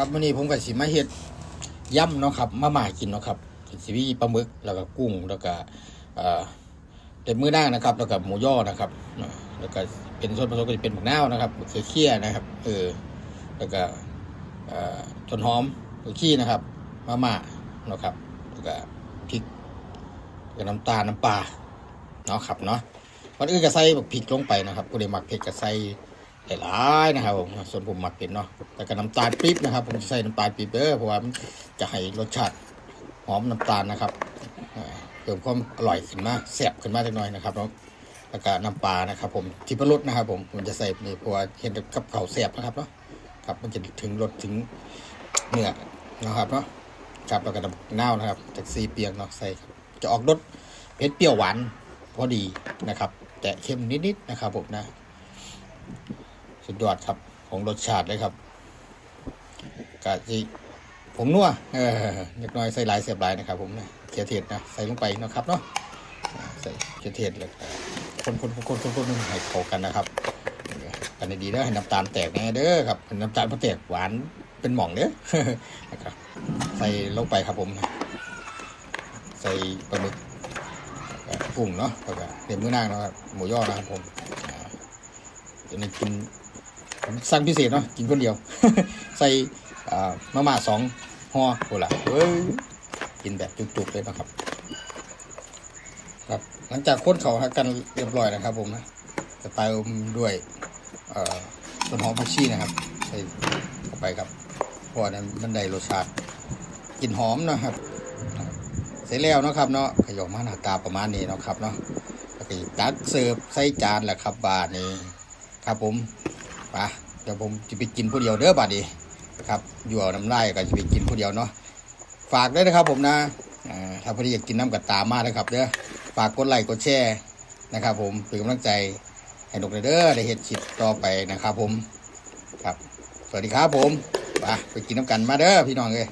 ครับวันนี้ผมกับสิมาเฮ็ดย่ำเนาะครับมาม่ากินเนาะครับสิมีปลาหมึกแล้วก็กุ้งแล้วก็เอ่อเต็มมือหน้านะครับ แล้วก็หมูย่อนะครับแล้วก็เป็นส่วนผสมก็จะเป็นหมกนาวนะครับเขือเคี่ยนะครับเออแล้วก็เอ่อต้นหอมหัวขี้นะครับมาม่าเนาะครับแล้วก็พริกแล้วก็น้ำตาลน้ำปลาเนาะครับเนาะวันอื่นก็ใส่บักพริกลงไปนะครับผู้ใดมักเผ็ดก็ใส่ หลายๆนะครับผมส่วนผมหมักเป็นเนาะแต่ก็น้ำตาลปี๊บนะครับ ผมจะใส่น้ำตาลปี๊บเด้อเพราะว่ามันจะให้รสชาติหอมน้ำตาลนะครับเพิ่มความอร่อยขึ้นมาแซ่บขึ้นมาจักน่อยนะครับเนาะแล้วก็น้ำปลานะครับ ผมที่ประรสนะครับ ผมผมจะใส่นี่เพราะว่าเห็นกับเขาแซ่บนะครับเนาะครับมันจะถึงรสถึงเนื้อนะครับเนาะครับแล้วก็น้ำเน่าวนะครับจากซีเปียงเนาะใส่จะออกรสเผ็ดเปรี้ยวหวานพอดีนะครับ แต่เค็มนิดๆนะครับผมนะ สุดยอดครับของรสชาติเลยครับกะจิผงนัวเออเล็กน้อยใส่หลายเสียบหลายนะครับ ผมนะเขียเทศนะใส่ลงไปนะครับเนาะใส่เขียเทศเลยคนคนคนคนคนคนให้เข้ากันนะครับกันดีๆนะให้น้ำตาลแตกแน่เด้อครับน้ำตาลพอแตกหวานเป็นหม่องเด้อนะครับใส่ลงไปครับผม ใส่ปลาหมึกกุ้งเนาะแล้วก็เดี๋ยวมื้อนางเนาะหมูย่อนะครับผมอ่าเดี๋ยวนี้กิน ผมสั่งพิเศษเนาะกินคนเดียว ใส่มาม่าสองห่อโหละเว้ยกินแบบจุกๆเลยนะครับ ครับหลังจากค้นเขาหากันเรียบร้อยนะครับ ผมนะจะเติมด้วยต้นหอมผักชีนะครับ ใส่เข้าไปครับเพราะว่านั้นมันได้รสชาติกลิ่นหอมนะครับ เสร็จแล้วนะครับเนาะขยอมาหน้าตาประมาณนี้นะครับเนาะตักเสิร์ฟใส่จานแหละครับบาทนี้ครับผม ไปเดี๋ยวผมจะไปกินผู้เดียวเด้อบาดนี้ครับอยู่เอาน้ำลายก็จะไปกินผู้เดียวเนาะฝากด้วยนะครับผมนะถ้าพอดีอยากกินน้ำกัดตามมานะครับเด้อฝากกดไลค์กดแชร์นะครับ ผมเป็นกำลังใจให้นกเด้อได้เห็ดชิดต่อไปนะครับ ผมครับ สวัสดีครับผมไปไปกินน้ำกันมาเด้อพี่น้องเลย